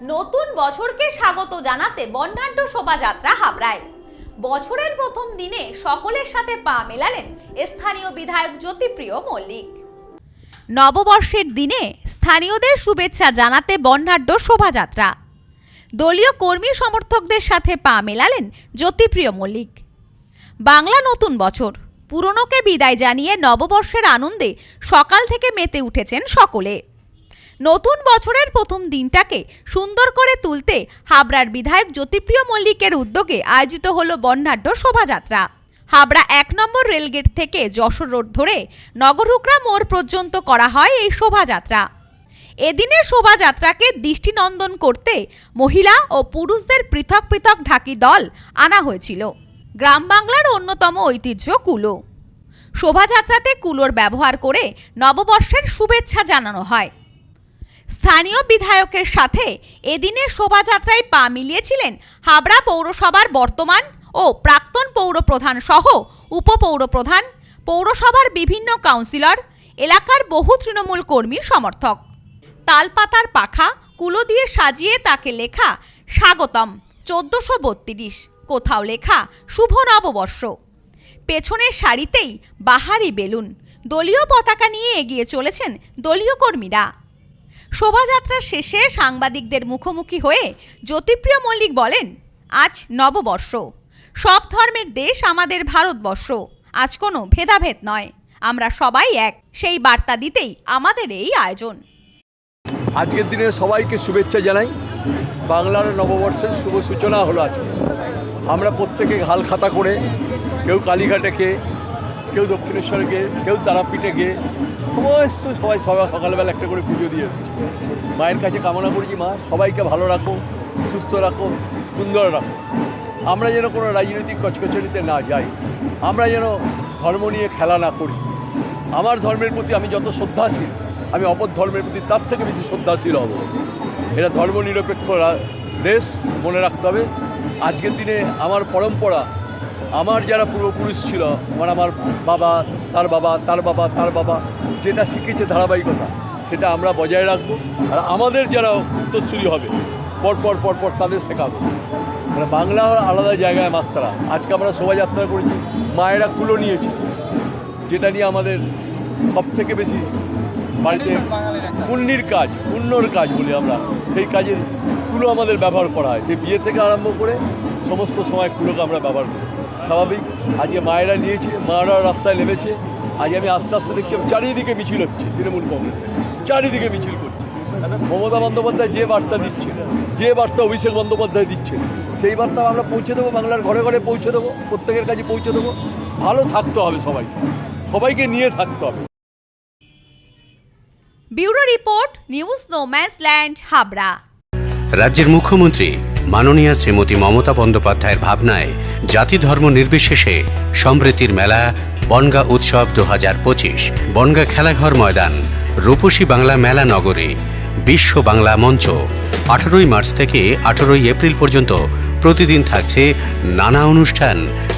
নতুন বছরকে স্বাগত জানাতে বর্ণাঢ্য শোভাযাত্রা হাবড়ায়। বছরের প্রথম দিনে সকলের সাথে পা মেলালেন স্থানীয় বিধায়ক জ্যোতিপ্রিয় মল্লিক। নববর্ষের দিনে স্থানীয়দের শুভেচ্ছা জানাতে বর্ণাঢ্য শোভাযাত্রা। দলীয় কর্মী সমর্থকদের সাথে পা মেলালেন জ্যোতিপ্রিয় মল্লিক। বাংলা নতুন বছর, পুরনোকে বিদায় জানিয়ে নববর্ষের আনন্দে সকাল থেকে মেতে উঠেছেন সকলে। নতুন বছরের প্রথম দিনটাকে সুন্দর করে তুলতে হাবড়ার বিধায়ক জ্যোতিপ্রিয় মল্লিকের উদ্যোগে আয়োজিত হলো বর্ণাঢ্য শোভাযাত্রা। হাবড়া এক নম্বর রেলগেট থেকে যশোর রোড ধরে নগরহুকরা মোড় পর্যন্ত করা হয় এই শোভাযাত্রা। এদিনের শোভাযাত্রাকে দৃষ্টিনন্দন করতে মহিলা ও পুরুষদের পৃথক পৃথক ঢাকি দল আনা হয়েছিল। গ্রাম বাংলার অন্যতম ঐতিহ্য কুলো। শোভাযাত্রাতে কুলোর ব্যবহার করে নববর্ষের শুভেচ্ছা জানানো হয়। স্থানীয় বিধায়কের সাথে এদিনে শোভাযাত্রায় পা মিলিয়েছিলেন হাবড়া পৌরসভার বর্তমান ও প্রাক্তন পৌরপ্রধান সহ উপপৌরপ্রধান, পৌরসভার বিভিন্ন কাউন্সিলর, এলাকার বহু তৃণমূল কর্মীর সমর্থক। তালপাতার পাখা, কুলো দিয়ে সাজিয়ে তাকে লেখা স্বাগতম, চোদ্দশো বত্রিশ। কোথাও লেখা, শুভ নববর্ষ। পেছনের সারিতেই বাহারি বেলুন। দলীয় পতাকা নিয়ে এগিয়ে চলেছেন দলীয় কর্মীরা। শোভাযাত্রার শেষে সাংবাদিকদের মুখোমুখি হয়ে জ্যোতিপ্রিয় মল্লিক বলেন, আজ নববর্ষ। সব ধর্মের দেশ আমাদের ভারতবর্ষ। আজ কোনো ভেদাভেদ নয়। আমরা সবাই এক। সেই বার্তা দিতেই আমাদের এই আয়োজন। আজকের দিনে সবাইকে শুভেচ্ছা জানাই। বাংলার নববর্ষের শুভ সূচনা হলো আজকে। আমরা প্রত্যেকে হাল খাতা করে কেউ কালীঘাটে গিয়ে কেউ দক্ষিণেশ্বরে গিয়ে, কেউ তারাপীঠে গিয়ে, সমস্ত সবাই সবাই সকালবেলা একটা করে পুজো দিয়ে এসছে। মায়ের কাছে কামনা করি মা, সবাইকে ভালো রাখো, সুস্থ রাখো, সুন্দর রাখো। আমরা যেন কোনো রাজনৈতিক কচকচরিতে না যাই, আমরা যেন ধর্ম নিয়ে খেলা না করি। আমার ধর্মের প্রতি আমি যত শ্রদ্ধাশীল, আমি অপর ধর্মের প্রতি তার থেকে বেশি শ্রদ্ধাশীল হব। এটা ধর্মনিরপেক্ষ দেশ মনে রাখতে হবে। আজকের দিনে আমার পরম্পরা আমার যারা পূর্বপুরুষ ছিল, আমার আমার বাবা, তার বাবা তার বাবা তার বাবা, যেটা শিখেছে ধারাবাহিকতা, সেটা আমরা বজায় রাখব। আর আমাদের যারা উত্তরসূরি হবে পরপর পরপর তাদের শেখাবো। মানে বাংলা আলাদা জায়গায় মাত্রা। আজকে আমরা শোভাযাত্রা করেছি, মায়েরা কুলো নিয়েছে, যেটা নিয়ে আমাদের সব থেকে বেশি বাড়িতে পুণ্যির কাজ, পুণ্যর কাজ বলি আমরা। সেই কাজের কুলো আমাদের ব্যবহার করা হয়। সেই বিয়ে থেকে আরম্ভ করে সমস্ত সময় কুলোকে আমরা ব্যবহার করি। স্বাভাবিক আজকে মায়েরা নিয়েছে মায়েরা রাস্তায় নেমেছে আজ আমি আস্তে আস্তে দেখছি চারিদিকে মিছিল হচ্ছে তৃণমূল কংগ্রেসের চারিদিকে মিছিল করছে। মমতা বন্দ্যোপাধ্যায় যে বার্তা দিচ্ছে যে বার্তা অভিষেক বন্দ্যোপাধ্যায় দিচ্ছে সেই বার্তা আমরা পৌঁছে দেবো বাংলার ঘরে ঘরে পৌঁছে দেবো প্রত্যেকের কাছে পৌঁছে দেবো। ভালো থাকতে হবে সবাইকে। সবাইকে নিয়ে থাকতে হবে। Bureau report news no man's land Habra. রাজ্যের মুখ্যমন্ত্রী মাননীয় শ্রীমতী মমতা বন্দ্যোপাধ্যায়ের ভাবনায় জাতি ধর্ম নির্বিশেষে সমৃদ্ধির মেলা, বনগা উৎসব দু হাজার পঁচিশ। বনগা খেলাঘর ময়দান, রূপসী বাংলা মেলা নগরী, বিশ্ব বাংলা মঞ্চ। আঠারোই মার্চ থেকে আঠারোই এপ্রিল পর্যন্ত প্রতিদিন থাকছে নানা অনুষ্ঠান।